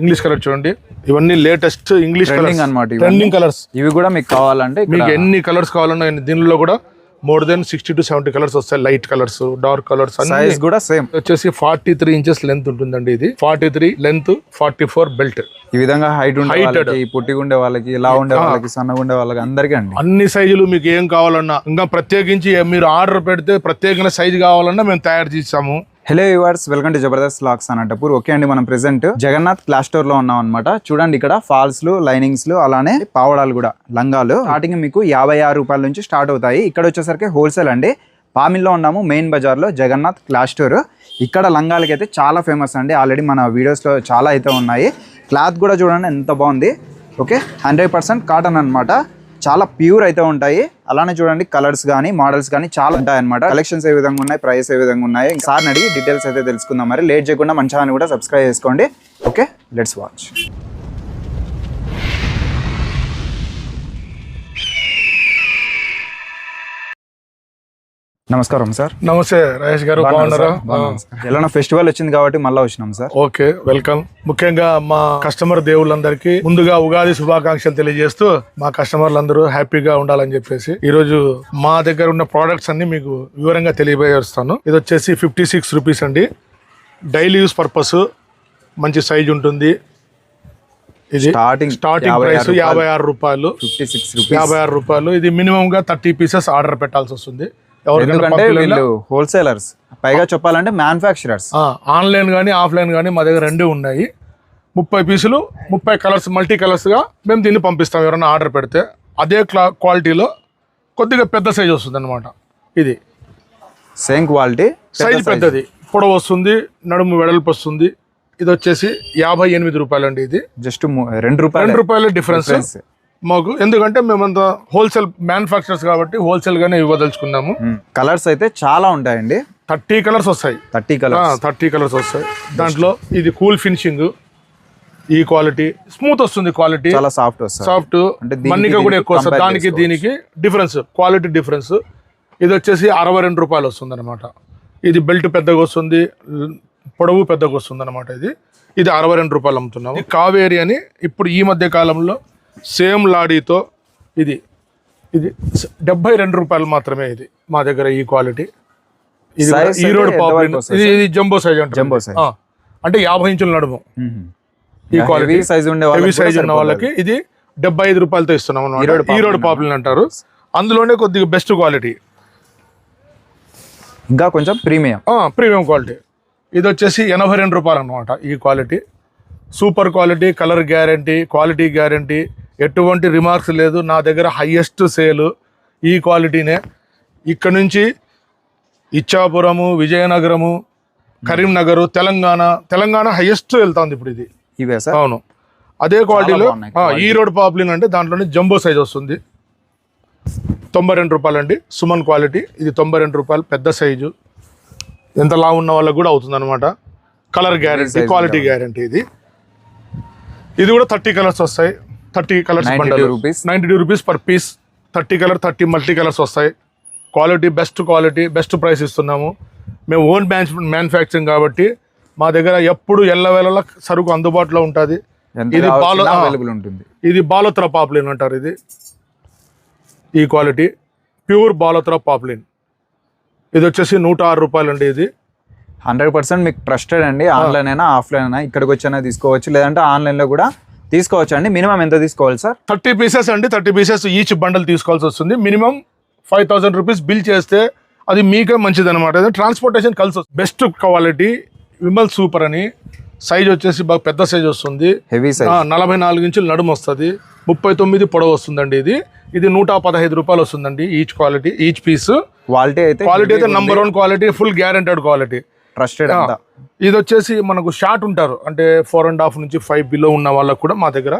English colour చూడండి. ఇవన్నీ latest English colours అన్నమాట ఇవన్నీ. ట్రెండింగ్ కలర్స్ ఇవి కూడా మీకు కావాలంటే మీకు ఎన్ని కలర్స్ కావాలన్నా దీనిలో కూడా more than sixty to seventy colours వస్తాయి. Light colours dark colours size కూడా సేమ్ వచ్చేసి ఫార్టీ త్రీ ఇంచెస్ లెంత్ ఉంటుందండి ఇది. Forty three length forty four belt ఈ విధంగా హైట్ ఉండే. వాళ్ళకి పొట్టిగా ఉండే వాళ్ళకి ఇలా ఉండే వాళ్ళకి సన్నగా ఉండే వాళ్ళకి అందరికీ అండి. అన్ని సైజులు మీకు ఏం కావాలన్నా ఇంకా ప్రత్యేకించి మీరు ఆర్డర్ పెడితే ప్రత్యేకమైన సైజు కావాలన్నా మేము తయారు చేసాము hello yours welcome to Jabardasth లాక్స్ అన్నటప్పుడు ఓకే అండి మనం ప్రెసెంట్ జగన్నాథ్ క్లాస్ స్టోర్లో ఉన్నాం అనమాట చూడండి ఇక్కడ ఫాల్స్లు లైనింగ్స్లు అలానే పావడాలు కూడా లంగాలు. స్టార్టింగ్ మీకు యాభై ఆరు రూపాయల నుంచి స్టార్ట్ అవుతాయి. ఇక్కడ వచ్చేసరికి హోల్సేల్ అండి. పామిల్లో ఉన్నాము మెయిన్ బజార్లో జగన్నాథ్ క్లాస్ స్టోర్. ఇక్కడ లంగాలకి అయితే చాలా ఫేమస్ అండి. ఆల్రెడీ మన వీడియోస్లో చాలా అయితే ఉన్నాయి. క్లాత్ కూడా చూడండి ఎంత బాగుంది. ఓకే హండ్రెడ్ పర్సెంట్ కాటన్ అనమాట చాలా ప్యూర్ అయితే ఉంటాయి. అలానే చూడండి కలర్స్ కానీ మోడల్స్ కానీ చాలా ఉంటాయి అనమాట కలెక్షన్స్ ఏ విధంగా ఉన్నాయి ప్రైస్ ఏ విధంగా ఉన్నాయి సార్ని అడిగి డీటెయిల్స్ అయితే తెలుసుకుందాం మరి. లేట్ చేయకుండా మంచిగా కూడా సబ్స్క్రైబ్ చేసుకోండి. Okay let's watch. నమస్కారం సార్. నమస్తే రాజేష్ గారు బాగున్నారా ఎలా ఫెస్టివల్ వచ్చింది కాబట్టి మళ్ళీ వచ్చినాం సార్. Okay welcome. ముఖ్యంగా మా కస్టమర్ దేవుళ్ళందరికీ ముందుగా ఉగాది శుభాకాంక్షలు తెలియజేస్తూ మా కస్టమర్లందరూ హ్యాపీగా ఉండాలని చెప్పేసి ఈ రోజు మా దగ్గర ఉన్న ప్రోడక్ట్స్ అన్ని మీకు వివరంగా తెలియజేస్తాను. ఇది వచ్చేసి ఫిఫ్టీ సిక్స్ రూపీస్ అండి. డైలీ యూస్ పర్పస్ మంచి సైజ్ ఉంటుంది. ఇది స్టార్టింగ్ స్టార్టింగ్ ప్రైస్ యాభై ఆరు రూపాయలు. ఫిఫ్టీ సిక్స్ యాభై ఆరు రూపాయలు. ఇది మినిమం గా థర్టీ పీసెస్ ఆర్డర్ పెట్టాల్సి వస్తుంది. ఎందుకంటే? వీళ్ళు హోల్సేలర్స్ పైగా చెప్పాలంటే మ్యానుఫ్యాక్చరర్స్ ఆన్లైన్ కానీ ఆఫ్లైన్ కానీ మా దగ్గర రెండు ఉన్నాయి. ముప్పై పీసులు ముప్పై కలర్స్ మల్టీ కలర్స్గా మేము దీన్ని పంపిస్తాం ఎవరైనా ఆర్డర్ పెడితే. అదే క్లా క్వాలిటీలో కొద్దిగా పెద్ద సైజ్ వస్తుంది అనమాట ఇది సేమ్ క్వాలిటీ సైజ్ పెద్దది. పొడవు వస్తుంది నడుము వెడల్పు వస్తుంది. ఇది వచ్చేసి యాభై ఎనిమిది రూపాయలు అండి ఇది జస్ట్ రెండు రూపాయలు. రెండు రూపాయల డిఫరెన్స్ మాకు ఎందుకంటే మేమంతా హోల్సేల్ మ్యానుఫ్యాక్చరర్స్ కాబట్టి హోల్సేల్ గానే ఇవ్వదలుచుకున్నాము. కలర్స్ అయితే చాలా ఉంటాయండి. థర్టీ కలర్స్ వస్తాయి. Thirty colours. థర్టీ కలర్స్ వస్తాయి. దాంట్లో ఇది కూల్ ఫినిషింగ్ ఈ క్వాలిటీ స్మూత్ వస్తుంది క్వాలిటీ చాలా సాఫ్ట్ వస్తుంది. సాఫ్ట్ మన్నిక కూడా ఎక్కువ వస్తుంది. దానికి దీనికి డిఫరెన్స్ క్వాలిటీ డిఫరెన్స్ ఇది వచ్చేసి అరవై రెండు రూపాయలు వస్తుంది అనమాట ఇది బెల్ట్ పెద్దగా వస్తుంది పొడవు పెద్దగా వస్తుంది అనమాట ఇది. ఇది అరవై రెండు రూపాయలు అమ్ముతున్నాము. కావేరి అని ఇప్పుడు ఈ మధ్య కాలంలో సేమ్ లాడీతో ఇది ఇది డెబ్బై రెండు రూపాయలు మాత్రమే ఇది మా దగ్గర ఈ క్వాలిటీ. ఇది వరకు వస్తుంది ఇది ఇది జంబో సైజ్ అంటే Jumbo size. అంటే యాభై ఇంచుల నడుము. ఈ క్వాలిటీ. సైజ్ ఉండే హెవీ వాళ్ళకి సైజ్ ఉన్న వాళ్ళకి ఇది డెబ్బై ఐదు రూపాయలతో ఇస్తున్నాం అనమాట పాపులర్ ఈరోడ్ పాపులర్ అంటారు. అందులోనే కొద్దిగా బెస్ట్ క్వాలిటీ ఇంకా కొంచెం ప్రీమియం ప్రీమియం క్వాలిటీ ఇది వచ్చేసి ఎనభై రెండు రూపాయలు అనమాట ఈ quality. Super quality colour guarantee quality guarantee ఎటువంటి రిమార్క్స్ లేదు. నా దగ్గర హయ్యెస్ట్ సేల్ ఈ క్వాలిటీనే ఇక్కడ నుంచి ఇచ్చాపురము విజయనగరము కరీంనగర్ తెలంగాణ తెలంగాణ హయ్యెస్ట్ వెళ్తుంది ఇప్పుడు ఇది. ఇవే సార్? అవును. అదే క్వాలిటీలో ఈ రోడ్ పాపులిన్ అంటే దాంట్లోనే జంబో సైజ్ వస్తుంది. తొంభై రెండు రూపాయలు అండి సుమన్ క్వాలిటీ ఇది తొంభై రెండు రూపాయలు పెద్ద సైజు ఎంత లా ఉన్న వాళ్ళకి కూడా అవుతుంది అనమాట కలర్ గ్యారంటీ క్వాలిటీ గ్యారంటీ ఇది. ఇది కూడా థర్టీ కలర్స్ వస్తాయి. Thirty colours 92 rupees. Ninety two rupees per piece. Thirty colour thirty multi colours వస్తాయి. Quality best quality best price ఇస్తున్నాము. మేము ఓన్ మ్యాన్ మ్యానుఫ్యాక్చరింగ్ కాబట్టి మా దగ్గర ఎప్పుడు ఎల్లవేళలా సరుకు అందుబాటులో ఉంటుంది. ఇది బాలో ఉంటుంది. ఇది బాలోత్ర పాపులిన్ అంటారు ఇది. ఈ క్వాలిటీ ప్యూర్ బాలోత్ర పాపులిన్. ఇది వచ్చేసి నూట ఆరు రూపాయలు అండి ఇది. హండ్రెడ్ పర్సెంట్ మీకు ట్రస్టెడ్ అండి. ఆన్లైన్ అయినా ఆఫ్లైన్ అయినా ఇక్కడికి వచ్చినా తీసుకోవచ్చు. లేదంటే ఆన్లైన్లో కూడా తీసుకోవచ్చు అండి? మినిమం ఎంత తీసుకోవాలి సార్? థర్టీ పీసెస్ అండి థర్టీ పీసెస్ ఈచ్ బండల్ తీసుకోవాల్సి వస్తుంది. Minimum five thousand rupees bill చేస్తే అది మీకే మంచిది అనమాట ట్రాన్స్పోర్టేషన్ కలిసి వస్తుంది. బెస్ట్ క్వాలిటీ విమల్ సూపర్ అని. సైజ్ వచ్చేసి బాగా పెద్ద సైజ్ వస్తుంది. Heavy size. నలభై నాలుగు ఇంచులు నడుము వస్తుంది. ముప్పై తొమ్మిది పొడవు వస్తుందండి ఇది. ఇది నూట పదహైదు రూపాయలు వస్తుందండి each quality each piece. Quality అయితే క్వాలిటీ అయితే number one quality full guaranteed quality trusted ఇది వచ్చేసి మనకు షార్ట్ ఉంటారు. అంటే ఫోర్ అండ్ హాఫ్ నుంచి ఫైవ్ బిలో ఉన్న వాళ్ళకు కూడా మా దగ్గర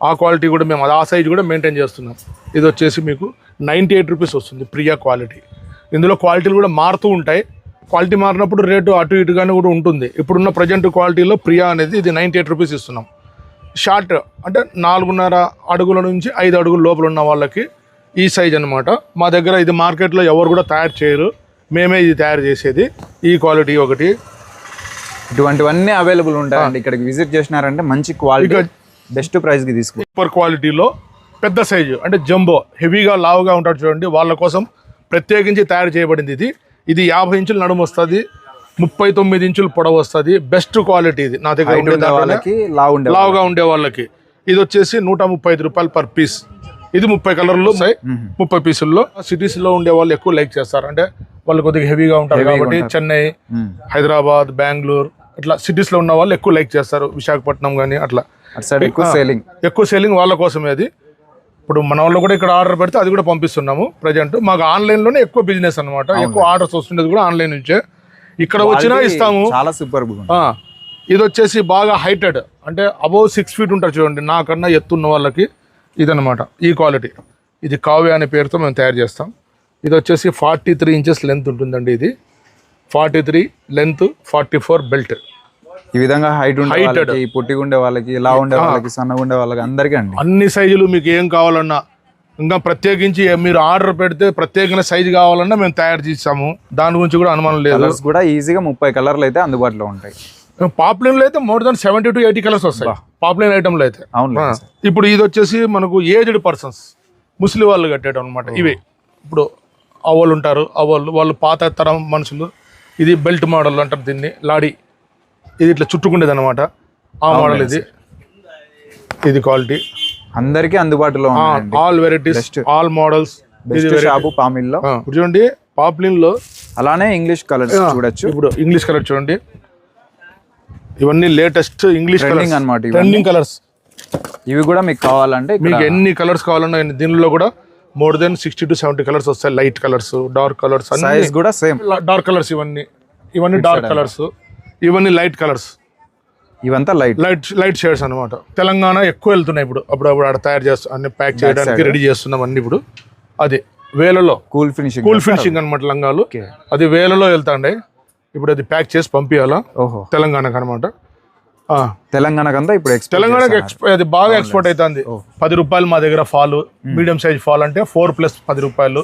ఆ క్వాలిటీ కూడా మేము అది ఆ సైజ్ కూడా మెయింటైన్ చేస్తున్నాం. ఇది వచ్చేసి మీకు నైంటీ ఎయిట్ రూపీస్ వస్తుంది ప్రియా క్వాలిటీ ఇందులో క్వాలిటీలు కూడా మారుతూ ఉంటాయి. క్వాలిటీ మారినప్పుడు రేటు అటు ఇటుగానే కూడా ఉంటుంది. ఇప్పుడున్న ప్రజెంట్ క్వాలిటీలో ప్రియా అనేది ఇది నైంటీ ఎయిట్ రూపీస్ ఇస్తున్నాం. షార్ట్ అంటే నాలుగున్నర అడుగుల నుంచి ఐదు అడుగుల లోపల ఉన్న వాళ్ళకి ఈ సైజ్ అన్నమాట. మా దగ్గర ఇది మార్కెట్లో ఎవరు కూడా తయారు చేయరు. మేమే ఇది తయారు చేసేది. ఈ క్వాలిటీ ఒకటి. ఇటువంటివన్నీ అవైలబుల్ ఉంటాయండి. ఇక్కడికి విజిట్ చేసినారంటే మంచి క్వాలిటీ బెస్ట్ ప్రైస్కి తీసుకో సూపర్ క్వాలిటీలో పెద్ద సైజు అంటే జంబో హెవీగా లావుగా ఉంటాడు చూడండి. వాళ్ళ కోసం ప్రత్యేకించి తయారు చేయబడింది ఇది. ఇది యాభై ఇంచుల నడుము వస్తుంది ముప్పై తొమ్మిది ఇంచులు పొడవు వస్తుంది. బెస్ట్ క్వాలిటీ ఇది. నా దగ్గర ఉండే వాళ్ళకి లావుగా ఉండే వాళ్ళకి. ఇది వచ్చేసి నూట ముప్పై ఐదు రూపాయలు పర్ పీస్ ఇది ముప్పై కలర్లు ఉన్నాయి. ముప్పై పీసుల్లో. సిటీస్లో ఉండే వాళ్ళు ఎక్కువ లైక్ చేస్తారు. అంటే వాళ్ళు కొద్దిగా హెవీగా ఉంటారు కాబట్టి చెన్నై. హైదరాబాద్ బెంగళూరు ఇట్లా సిటీస్లో ఉన్న వాళ్ళు ఎక్కువ లైక్ చేస్తారు. విశాఖపట్నం కానీ అట్లా. ఎక్కువ సేలింగ్ ఎక్కువ సెల్లింగ్ వాళ్ళ కోసమే అది. ఇప్పుడు మన వాళ్ళు కూడా ఇక్కడ ఆర్డర్ పెడితే అది కూడా పంపిస్తున్నాము ప్రజెంట్ మాకు ఆన్లైన్లోనే ఎక్కువ బిజినెస్ అన్నమాట. ఎక్కువ ఆర్డర్స్ వస్తుండేది కూడా ఆన్లైన్ నుంచే. ఇక్కడ వచ్చినా ఇస్తాము. చాలా సూపర్ ఇది వచ్చేసి బాగా హైటెడ్ అంటే అబౌవ్ సిక్స్ ఫీట్ ఉంటారు చూడండి. నాకన్నా ఎత్తున్న వాళ్ళకి ఇదనమాట ఈ క్వాలిటీ ఇది కావ్య అనే పేరుతో మేము తయారు చేస్తాం. ఇది వచ్చేసి ఫార్టీ త్రీ ఇంచెస్ లెంత్ ఉంటుందండి ఇది. Forty three length forty four belt. ఈ విధంగా హైట్ ఉండే పొట్టిగా ఉండే వాళ్ళకి లా ఉండే వాళ్ళకి సన్నగా ఉండే వాళ్ళకి అందరికీ అండి. అన్ని సైజులు మీకు ఏం కావాలన్నా ఇంకా ప్రత్యేకించి మీరు ఆర్డర్ పెడితే ప్రత్యేకమైన సైజు కావాలన్నా మేము తయారు చేస్తాము. దాని గురించి కూడా అనుమానం లేదు. కూడా ఈజీగా ముప్పై కలర్లు అయితే అందుబాటులో ఉంటాయి. పాపులర్లో అయితే more than seventy to eighty colours వస్తాయి. పాపులర్ ఐటమ్లో అయితే. అవును ఇప్పుడు ఇది వచ్చేసి మనకు ఏజ్డ్ పర్సన్స్ ముస్లిం వాళ్ళు కట్టేయడం అనమాట ఇవే. ఇప్పుడు అవ్వలు ఉంటారు. అవ్వలు వాళ్ళు పాత తరం మనుషులు. ఇది బెల్ట్ మోడల్ అంటారు దీన్ని లాడీ ఇది ఇట్లా చుట్టుకుండేది అనమాట ఆ మోడల్ ఇది. ఇది క్వాలిటీ. అందరికీ అందుబాటులో all varieties all models shop పామిల్లో చూడండి పాపులిన్లో. అలానే ఇంగ్లీష్ కలర్స్ చూడొచ్చు. ఇప్పుడు ఇంగ్లీష్ కలర్ చూడండి. ఇవన్నీ లేటెస్ట్ ఇంగ్లీష్ కలర్స్ అన్నమాట ఇవన్నీ. ట్రెండింగ్ కలర్స్ ఇవి కూడా మీకు కావాలంటే మీకు ఎన్ని కలర్స్ కావాలన్నా దీనిలో కూడా more than sixty to seventy colours వస్తాయి. Light colours dark colours size కూడా సేమ్ డార్క్ కలర్స్ ఇవన్నీ. ఇవన్నీ డార్క్ కలర్స్. ఇవన్నీ లైట్ కలర్స్. ఇవంతా లైట్. లైట్ లైట్ షేడ్స్ అన్నమాట. తెలంగాణ ఎక్కువ వెళ్తున్నాయి ఇప్పుడు. అప్పుడు అప్పుడు ఆడ తయారు చేస్తాం అన్ని ప్యాక్ చేయడానికి రెడీ చేస్తున్నాం అన్ని ఇప్పుడు. అది వేలలో. కూల్ ఫినిషింగ్ కూల్ ఫినిషింగ్ అనమాట లంగాలు. అది వేలలో వెళ్తాండే. ఇప్పుడు అది ప్యాక్ చేసి పంపించాలా ఓహో. తెలంగాణకు అనమాట తెలంగాణకంతా ఇప్పుడు తెలంగాణకి అది బాగా ఎక్స్పోర్ట్ అవుతుంది పది రూపాయలు మా దగ్గర ఫాల్ మీడియం సైజ్ ఫాల్ అంటే ఫోర్ ప్లస్ పది రూపాయలు.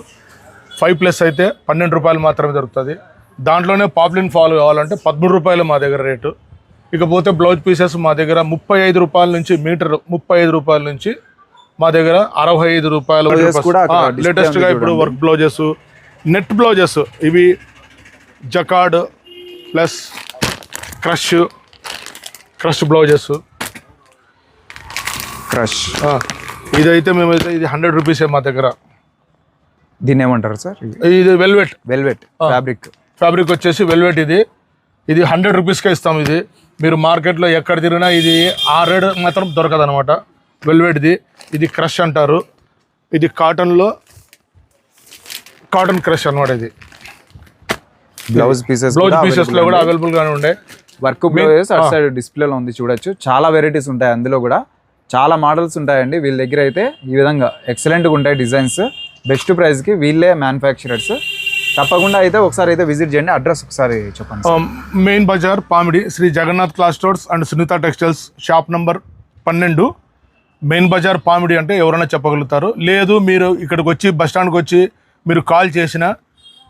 ఫైవ్ ప్లస్ అయితే పన్నెండు రూపాయలు మాత్రమే దొరుకుతుంది. దాంట్లోనే పాపులిన్ ఫాల్ కావాలంటే పదమూడు రూపాయలు మా దగ్గర రేటు. ఇకపోతే బ్లౌజ్ పీసెస్ మా దగ్గర ముప్పై ఐదు రూపాయల నుంచి మీటర్ ముప్పై ఐదు రూపాయల నుంచి మా దగ్గర అరవై ఐదు రూపాయలు కూడా అక్కడ display లేటెస్ట్గా ఉంది ఇప్పుడు వర్క్ బ్లౌజెస్ నెట్ బ్లౌజెస్ ఇవి jacquard plus crush crush blouses. Crush. ఇదైతే మేమైతే ఇది హండ్రెడ్ రూపీసే మా దగ్గర. దీన్ని ఏమంటారు సార్? ఇది వెల్వెట్. Velvet fabric. ఫ్యాబ్రిక్ వచ్చేసి వెల్వెట్ ఇది. ఇది హండ్రెడ్ రూపీస్కే ఇస్తాం ఇది. మీరు మార్కెట్లో ఎక్కడ తిరిగినా ఇది ఆ రేట్ మాత్రం దొరకదు అనమాట వెల్వెట్ది. ఇది క్రష్ అంటారు. ఇది కాటన్లో కాటన్ క్రష్ అనమాట ఇది. బ్లౌజ్ పీసెస్ బ్లౌజ్ పీసెస్లో కూడా అవైలబుల్గానే ఉండే. వర్క్ బ్లౌజెస్ అటు సైడ్ డిస్ప్లేలో ఉంది చూడొచ్చు. చాలా వెరైటీస్ ఉంటాయి అందులో కూడా. చాలా మోడల్స్ ఉంటాయండి. వీళ్ళ దగ్గర అయితే ఈ విధంగా ఎక్సలెంట్గా ఉంటాయి డిజైన్స్ బెస్ట్ ప్రైస్కి వీళ్ళే మ్యానుఫ్యాక్చరర్స్ తప్పకుండా అయితే ఒకసారి అయితే విజిట్ చేయండి. అడ్రస్ ఒకసారి చెప్పండి. Main Bazar Pamidi Shri Jagannath cloth stores and Sunitha textiles shop number పన్నెండు. మెయిన్ బజార్ పామిడి అంటే ఎవరైనా చెప్పగలుగుతారు. లేదు మీరు ఇక్కడికి వచ్చి బస్ స్టాండ్కి వచ్చి మీరు కాల్ చేసినా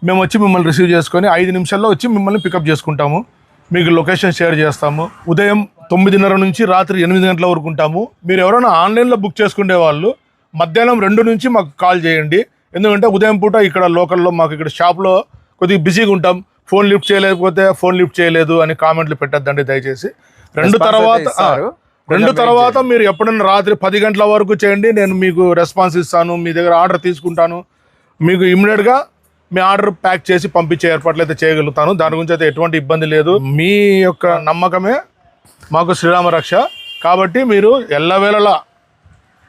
మేము వచ్చి మిమ్మల్ని రిసీవ్ చేసుకొని ఐదు నిమిషాల్లో వచ్చి మిమ్మల్ని పికప్ చేసుకుంటాము. మీకు లొకేషన్ షేర్ చేస్తాము. ఉదయం తొమ్మిదిన్నర నుంచి రాత్రి ఎనిమిది గంటల వరకు ఉంటాము. మీరు ఎవరైనా ఆన్లైన్లో బుక్ చేసుకునే వాళ్ళు మధ్యాహ్నం రెండు నుంచి మాకు కాల్ చేయండి. ఎందుకంటే ఉదయం పూట ఇక్కడ లోకల్లో మాకు ఇక్కడ షాప్లో కొద్దిగా బిజీగా ఉంటాం. ఫోన్ లిఫ్ట్ చేయలేకపోతే ఫోన్ లిఫ్ట్ చేయలేదు అని కామెంట్లు పెట్టద్దండి దయచేసి. రెండు తర్వాత రెండు తర్వాత మీరు ఎప్పుడైనా రాత్రి పది గంటల వరకు చేయండి. నేను మీకు రెస్పాన్స్ ఇస్తాను. మీ దగ్గర ఆర్డర్ తీసుకుంటాను. మీకు ఇమ్మీడియట్గా మీ ఆర్డర్ ప్యాక్ చేసి పంపించే ఏర్పాట్లు అయితే చేయగలుగుతాను. దాని గురించి అయితే ఎటువంటి ఇబ్బంది లేదు. మీ యొక్క నమ్మకమే మాకు శ్రీరామ రక్ష. కాబట్టి మీరు ఎల్లవేళలా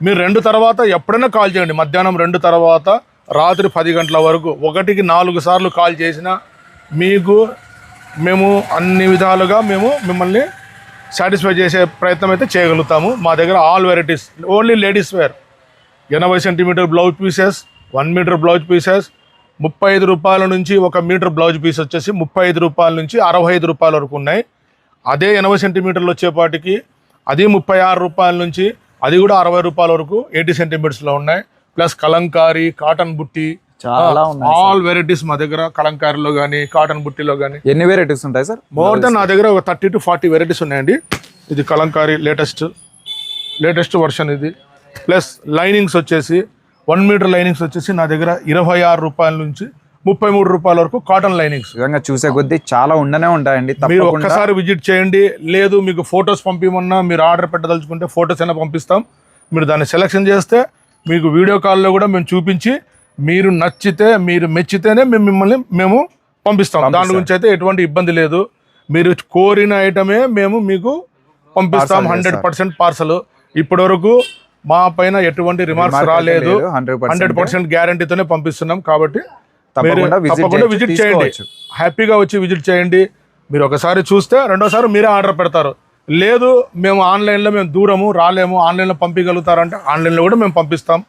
మీరు రెండు తర్వాత ఎప్పుడైనా కాల్ చేయండి. మధ్యాహ్నం రెండు తర్వాత రాత్రి పది గంటల వరకు ఒకటికి నాలుగు సార్లు కాల్ చేసినా మీకు మేము అన్ని విధాలుగా మేము మిమ్మల్ని సాటిస్ఫై చేసే ప్రయత్నం అయితే చేయగలుగుతాము. మా దగ్గర all varieties only ladies wear. ఎనభై centimetre blouse pieces one metre blouse pieces ముప్పై ఐదు రూపాయల నుంచి ఒక మీటర్ బ్లౌజ్ పీస్ వచ్చేసి ముప్పై ఐదు రూపాయల నుంచి అరవై ఐదు రూపాయల వరకు ఉన్నాయి. అదే ఎనభై సెంటీమీటర్లు వచ్చేపాటికి అది ముప్పై ఆరు రూపాయల నుంచి అది కూడా అరవై రూపాయల వరకు ఎయిటీ సెంటీమీటర్స్లో ఉన్నాయి. ప్లస్ కలంకారీ కాటన్ బుట్టి చాలా ఆల్ వెరైటీస్ మా దగ్గర కలంకారీలో కానీ కాటన్ బుట్టిలో కానీ ఎన్ని వెరైటీస్ ఉంటాయి సార్ మోర్ దెన్ నా దగ్గర ఒక థర్టీ టు ఫార్టీ వెరైటీస్ ఉన్నాయండి. ఇది కలంకారీ లేటెస్ట్ లేటెస్ట్ వర్షన్ ఇది. ప్లస్ లైనింగ్స్ వచ్చేసి వన్ మీటర్ లైనింగ్స్ వచ్చేసి నా దగ్గర ఇరవై ఆరు రూపాయల నుంచి ముప్పై మూడు రూపాయల వరకు కాటన్ లైనింగ్స్. విధంగా చూసే కొద్దీ చాలా ఉండనే ఉంటాయండి మీరు ఒక్కసారి విజిట్ చేయండి. లేదు మీకు ఫొటోస్ పంపించమన్నా మీరు ఆర్డర్ పెట్టదలుచుకుంటే ఫొటోస్ అయినా పంపిస్తాం. మీరు దాన్ని సెలెక్షన్ చేస్తే మీకు వీడియో కాల్లో కూడా మేము చూపించి మీరు నచ్చితే మీరు మెచ్చితేనే మేము మిమ్మల్ని మేము పంపిస్తాం. దాని గురించి అయితే ఎటువంటి ఇబ్బంది లేదు. మీరు కోరిన ఐటమే మేము మీకు పంపిస్తాం హండ్రెడ్ పర్సెంట్ పార్సల్ ఇప్పటి వరకు మా పైన ఎటువంటి రిమార్క్స్ రాలేదు. హండ్రెడ్ పర్సెంట్ గ్యారంటీతోనే పంపిస్తున్నాం కాబట్టి తప్పకుండా విజిట్ చేయండి. హ్యాపీగా వచ్చి విజిట్ చేయండి. మీరు ఒకసారి చూస్తే రెండోసారి మీరే ఆర్డర్ పెడతారు. లేదు మేము ఆన్లైన్లో మేము దూరము రాలేము ఆన్లైన్లో పంపించగలుగుతారంటే ఆన్లైన్లో కూడా మేము పంపిస్తాం.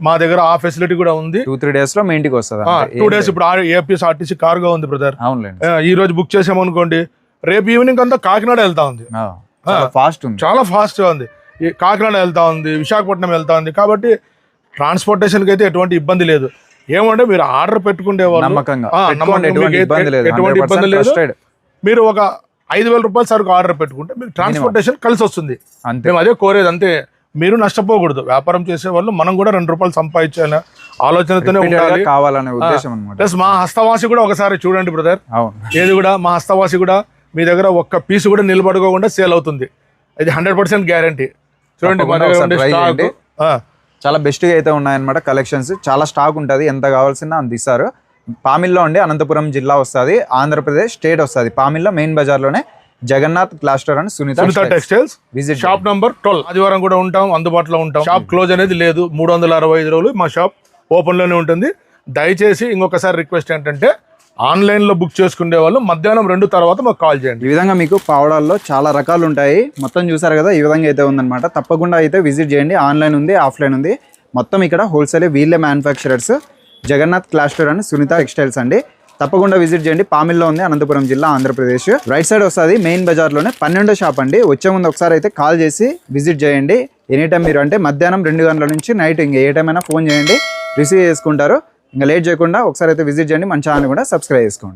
మా దగ్గర ఆ ఫెసిలిటీ కూడా ఉంది. టూ త్రీ డేస్లో మీ ఇంటికి వస్తుంది? టూ డేస్ ఇప్పుడు ఏపీఎస్ ఆర్టీసీ కార్గా ఉంది బ్రదర్ ఈ రోజు బుక్ చేసామనుకోండి రేపు ఈవినింగ్ అంతా కాకినాడ వెళ్తా ఉంది. ఆ, చాలా ఫాస్ట్ ఫాస్ట్గా ఉంది. కాకినాడ వెళ్తా ఉంది విశాఖపట్నం వెళ్తా ఉంది. కాబట్టి ట్రాన్స్పోర్టేషన్కి అయితే ఎటువంటి ఇబ్బంది లేదు. ఏమంటే మీరు ఆర్డర్ పెట్టుకుంటే వాళ్ళు ఎటువంటి ఇబ్బంది లేదు. ఎటువంటి ఇబ్బంది 100% లేదు. trusted. మీరు ఒక ఐదు వేల రూపాయల సరుకు ఆర్డర్ పెట్టుకుంటే మీకు ట్రాన్స్పోర్టేషన్ కలిసి వస్తుంది. మేము అదే కోరేది అంతే. మీరు నష్టపోకూడదు. వ్యాపారం చేసే వాళ్ళు మనం కూడా రెండు రూపాయలు సంపాదించాలి ఆలోచనతోనే ఉండాలి. కావాలనే ఉద్దేశం అనమాట ప్లస్ మా హస్తవాసి కూడా ఒకసారి చూడండి బ్రదర్. ఏది కూడా మా హస్తవాసి కూడా మీ దగ్గర ఒక్క పీస్ కూడా నిలబడుకోకుండా సేల్ అవుతుంది. ఇది హండ్రెడ్ పర్సెంట్ గ్యారంటీ. చూడండి. చాలా బెస్ట్గా అయితే ఉన్నాయన్నమాట కలెక్షన్స్ చాలా స్టాక్ ఉంటుంది. ఎంత కావాల్సిన అంత ఇస్తారు. పామిల్లో ఉండి అనంతపురం జిల్లా వస్తుంది. ఆంధ్రప్రదేశ్ స్టేట్ వస్తుంది. పామిల్లో మెయిన్ బజార్లోనే జగన్నాథ్ క్లాస్టర్ అని Sunitha Sunitha textiles visit shop number twelve ఆదివారం కూడా ఉంటాం అందుబాటులో ఉంటాం. షాప్ క్లోజ్ అనేది లేదు. మూడు వందల అరవై ఐదు రోజులు మా షాప్ ఓపెన్లోనే ఉంటుంది. దయచేసి ఇంకొకసారి రిక్వెస్ట్ ఏంటంటే ఆన్లైన్లో బుక్ చేసుకునే వాళ్ళు మధ్యాహ్నం రెండు తర్వాత మాకు కాల్ చేయండి. ఈ విధంగా మీకు పావడాల్లో చాలా రకాలు ఉంటాయి. మొత్తం చూసారు కదా ఈ విధంగా అయితే ఉందన్నమాట. తప్పకుండా అయితే విజిట్ చేయండి. ఆన్లైన్ ఉంది ఆఫ్లైన్ ఉంది. మొత్తం ఇక్కడ హోల్సేల్ వీళ్ళే manufacturers. Jagannath cloth store and Sunitha textiles అండి. తప్పకుండా విజిట్ చేయండి. పామిల్లో ఉంది అనంతపురం జిల్లా ఆంధ్రప్రదేశ్. రైట్ సైడ్ వస్తుంది మెయిన్ బజార్లోనే పన్నెండో షాప్ అండి. వచ్చే ముందు ఒకసారి అయితే కాల్ చేసి విజిట్ చేయండి. ఎనీ టైం మీరు అంటే మధ్యాహ్నం రెండు గంటల నుంచి నైట్ ఇంకా ఏ టైం అయినా ఫోన్ చేయండి. రిసీవ్ చేసుకుంటారు. ఇంకా లేట్ చేయకుండా ఒకసారి అయితే విజిట్ చేయండి. మన ఛానల్ కూడా సబ్స్క్రైబ్ చేసుకోండి.